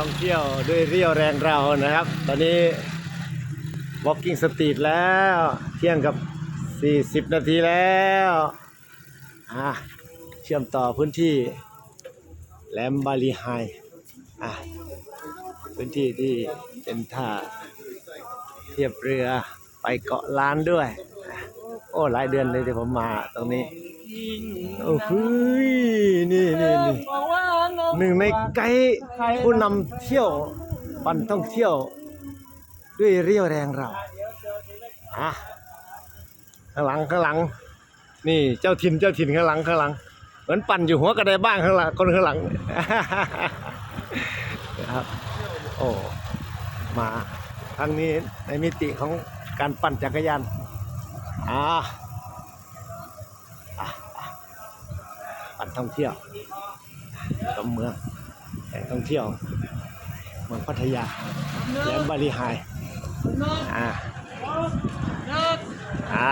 ท่องเที่ยวด้วยเรี่ยวแรงเรานะครับ ตอนนี้ walking street แล้ว เที่ยงกับ 40 นาทีแล้วอะเชื่อมต่อพื้นที่แหลมบาลีไฮอะพื้นที่ที่เป็นท่าเทียบเรือไปเกาะล้านด้วย โอ้ หลายเดือนเลยที่ผมมาตรงนี้ โอ้โห่ี่นี่ หนึ่งในไกด์ผู้นำเที่ยวปั่นท่องเที่ยว ด้วยเรี่ยวแรงเราอะข้างหลังข้างหลัง นี่เจ้าถิ่นเจ้าถิ่นข้างหลังข้างหลัง เหมือนปั่นอยู่หัวกระไดบ้างข้างหลังคนข้างหลังนะครับโอ้มาครั้งนี้ในมิติของการปั่นจักรยานอ่าปั่นท่องเที่ยว ชมเมืองแหล่งท่องเที่ยว เมืองพัทยาแหลมบาลีไฮอ่าอ่า